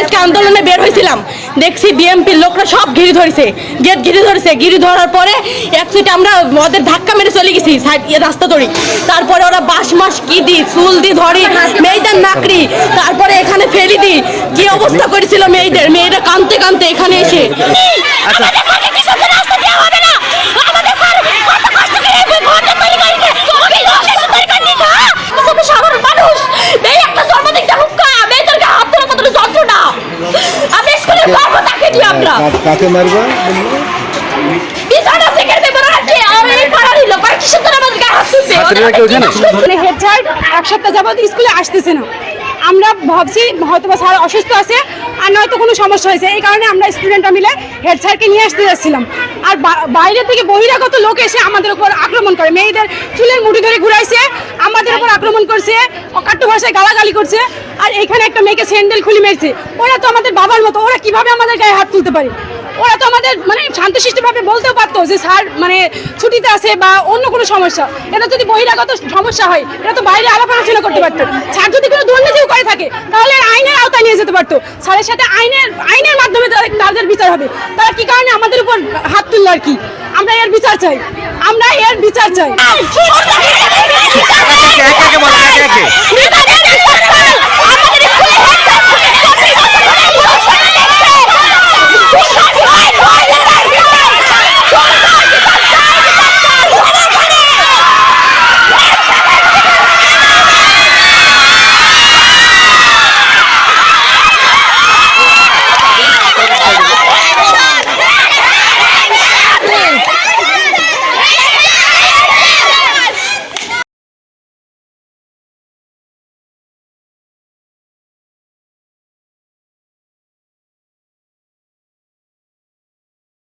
আজকে আন্দোলনে বের হয়েছিলাম। দেখছি বিএমপির লোকরা সব ঘিরে ধরেছে। গেট ঘিরে ধরেছে। ঘিরে ধরার পরে এক সিটে আমরা ওদের ধাক্কা মেরে চলে গেছি সাইড ইয়ে রাস্তা ধরি। তারপরে ওরা বাঁশ মাস কি দি চুল দি ধরি মেয়েদের নাকড়ি তারপরে এখানে ফেলি দি কি অবস্থা করেছিল মেয়েদের? মেয়েরা কানতে কানতে এখানে এসে। সাধারণ মানুষ এই একটা জন্মদিনটা হুক্কা মেয়েদেরকে হাত ধরে কত যন্ত্রণা তাকে আমরা। কাকে মারবা। বিছানা থেকে দেবো রাখি আর এই পাড়ারই লোক আর কিসের জন্য আমাদের গায়ে হাত তুলছে ছাত্রীরা কি ওখানে? মানে হেড স্যার এক সপ্তাহ যাবত স্কুলে আসতেছে না। আমরা ভাবছি হয়তো বা স্যার অসুস্থ আছে আর নয়তো কোনো সমস্যা হয়েছে। এই কারণে আমরা স্টুডেন্টরা মিলে হেড স্যারকে নিয়ে আসতে যাচ্ছিলাম। আর বা- বাইরে থেকে বহিরাগত লোক এসে আমাদের উপর আক্রমণ করে। মেয়েদের চুলের মুঠি ধরে ঘুরাইছে আমাদের উপর আক্রমণ করছে, অকাট্য ভাষায় গালাগালি করছে, আর এখানে একটা মেয়েকে স্যান্ডেল খুলে মেরেছে। ওরা তো আমাদের বাবার মতো, ওরা কীভাবে আমাদের গায়ে হাত তুলতে পারে? ওরা তো আমাদের মানে শান্তশিষ্টভাবে বলতেও পারতো যে, স্যার মানে ছুটিতে আছে বা অন্য কোনো সমস্যা। এটা যদি বহিরাগত সমস্যা হয়, এটা তো বাইরে আলাপ আলোচনা করতে পারতো। স্যার যদি কোনো দুর্নীতিও করে থাকে, তাহলে আইনের আওতায় নিয়ে যেতে পারতো। স্যারের সাথে আইনের আইনের মাধ্যমে তাদের- বিচার হবে। তারা কি আমাদের উপর হাত তুললো আর কি। আমরা এর বিচার চাই। আমরা এর বিচার চাই।